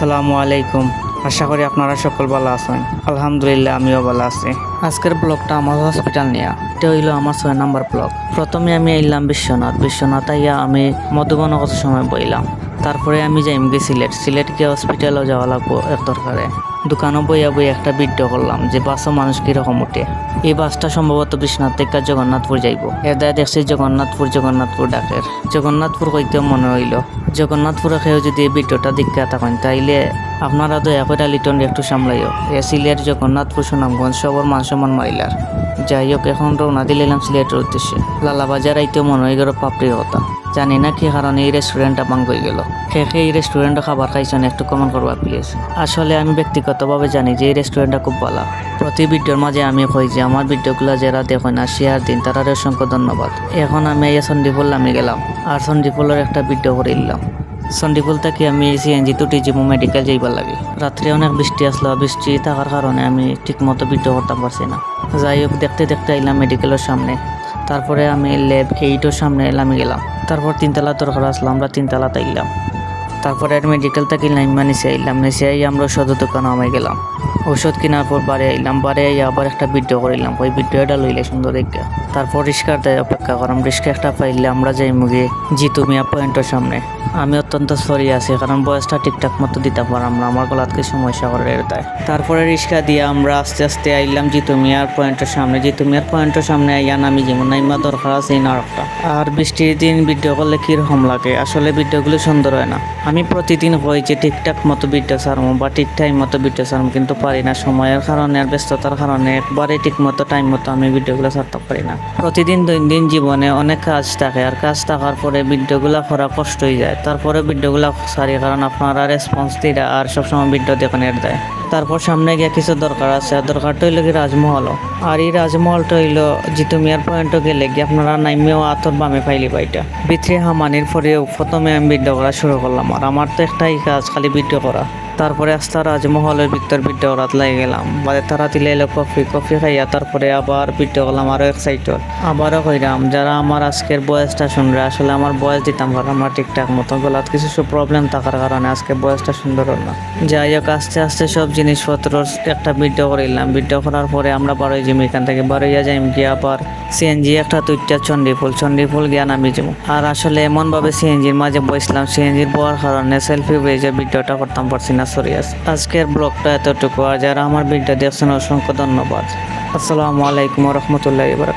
আসসালামু আলাইকুম। আশা করি আপনারা সকল ভালো আছেন। আলহামদুলিল্লাহ আমিও ভালো আছি। আজকের ব্লগটা আমার হসপিটাল নিয়ে। এটা হইল আমার ছয় নাম্বার ব্লগ। প্রথমে আমি এলাম বিশ্বনাথ। বিশ্বনাথ আইয়া আমি মধুবন কত সময় বইলাম। তারপরে আমি যাইম গে সিলেট। সিলেট গিয়ে হসপিটালও যাওয়া লাগবো এক দরকারে। দোকানও বইয়া বই একটা ভিডিও করলাম যে বাসও মানুষ কীরকম উঠে। এই বাসটা সম্ভবত বিশ্বনাথ থেকে জগন্নাথপুর যাইব। এদায় দেখছি জগন্নাথপুর জগন্নাথপুর ডাকের। জগন্নাথপুর কইতেও মনে হইল, জগন্নাথপুরে খেয়েও যদি এই ভিডিওটা দীক্ষা থাকেন, তাইলে আপনারা দয়া করে লিটন একটু সামলাইও। এ সিলেট, জগন্নাথপুর, সুনামগঞ্জ সবর মান সম্মান মারিলার যাই হোক এখন রওনা দিলাম সিলেটের উদ্দেশ্যে। লালাবাজার আইতেও মনে হয়ে গেল পাপড়ি হতা জানি না কি কারণে এই রেস্টুরেন্টটা বাং হয়ে গেল। খেয়ে এই রেস্টুরেন্টে খাবার খাইছেন একটু কমন করবা প্লিজ আসলে আমি ব্যক্তিগতভাবে জানি যে এই রেস্টুরেন্টটা খুব ভালো। প্রতি ভিডিওর মাঝে আমি কই যে, আমার ভিডিওগুলো যারা দেখো না শেয়ার দিন, তারা অসংখ্য ধন্যবাদ। এখন আমি এই সন্দীপুল নামে গেলাম। আর সন্দীপুলের একটা ভিডিও করে দিলাম সন্ডিপুল থেকে আমি সিএনজি তো টিজিমো মেডিকেল যাইবার লাগে। রাত্রে অনেক বৃষ্টি আসলো, বৃষ্টি থাকার কারণে আমি ঠিক মতো ভিডিও করতে পারছি না। যাই হোক, দেখতে দেখতে এলাম মেডিকেলের সামনে। তারপরে আমি ল্যাব এইটোর সামনে এলাম গেলাম। তারপর তিনতলা দরকার আসলাম আমরা তিনতলাতে এলাম তারপরে আর মেডিকেল থেকে লাইনমা নিচে আইলাম নিচে আই আমরা ওষুধের দোকান আমি গেলাম। ওষুধ কেনার পর বাড়ি আইলাম, বাড়ি আই আবার একটা ভিডিও করিলাম, ওই ভিডিওটা লইলে সুন্দর দেখা তারপর রিক্সার দেয় অপেক্ষা করাম রিক্সা একটা পাইলে আমরা যাই মুগে জিতু মিয়া পয়েন্টের সামনে। আমি অত্যন্ত সরি আছি, কারণ বয়সটা ঠিকঠাক মতো দিতে পারলাম না, আমার গলাতকে সমস্যা করে দেয়। তারপরে রিক্সা দিয়ে আমরা আস্তে আস্তে আইলাম জিতু মিয়ার পয়েন্টের সামনে। জিতু মিয়ার পয়েন্টের সামনে আইয়া নামি যেমন নাইমা দরকার আছে নাটকটা। আর বৃষ্টির দিন ভিডিও করলে কী রকম লাগে? আসলে ভিডিওগুলো সুন্দর হয় না। আমি প্রতিদিন হই যে ঠিকঠাক মতো ভিডিও সারমো বা ঠিক টাইম মতো ভিডিও সারমো, কিন্তু পারি না। সময়ের কারণে আর ব্যস্ততার কারণে একবারে ঠিক মতো টাইম মতো আমি ভিডিওগুলো ছাড়তে পারি না। প্রতিদিন দৈনন্দিন জীবনে অনেক কাজ থাকে, আর কাজ থাকার পরে ভিডিওগুলো করা কষ্ট হয়ে যায়। তারপরে ভিডিওগুলো সারি কারণ আপনারা রেসপন্স দিরা আর সবসময় ভিডিও দেখেন এর দেয়। তারপর সামনে গিয়ে কিছু দরকার আছে, আর দরকারটা হইল কি রাজমহল আর এই রাজমহলটা হইল জিতু মিয়ার পয়েন্টও গেলে গিয়ে আপনারা নাইমেও আতর বামে পাইলি বাইটা ভিতরে হামানির পরেও প্রথমে আমি ভিডিও করা শুরু করলাম। আর আমার তো একটাই কাজ, খালি ভিডিও করা। তারপরে আস্তে রাজমহলের ভিতর ভিডিও করাত লাগে গেলাম। বাদে তারা দিলে এলো কফি কফি খাইয়া তারপরে আবার ভিডিও করলাম আরও এক্সাইটর আবারও কইরাম, যারা আমার আজকের বয়সটা শুনবে, আসলে আমার বয়স দিতাম কারণ আমার ঠিকঠাক মতো গলাত কিছু সব প্রবলেম থাকার কারণে আজকে বয়সটা সুন্দর হল না। যাই হোক, আস্তে আস্তে সব জিনিসপত্র একটা ভিডিও করিলাম। ভিডিও করার পরে আমরা বারোই যাই এখান থেকে বারোইয়া যাইম, গিয়ে আবার সিএনজি একটা তুইটা চন্ডিফুল চন্ডিফুল জ্ঞান আমি যাব আর আসলে এমনভাবে সিএনজির মাঝে বসলাম সিএনজির বয়ার কারণে সেলফি বেজে ভিডিওটা করতাম, পারছি না সরি আজকের ব্লগটা এতটুকু। আর যারা আমার ভিডিও দেখছেন, অসংখ্য ধন্যবাদ। আসসালামু আলাইকুম রহমতুল্লাহ বারাকাত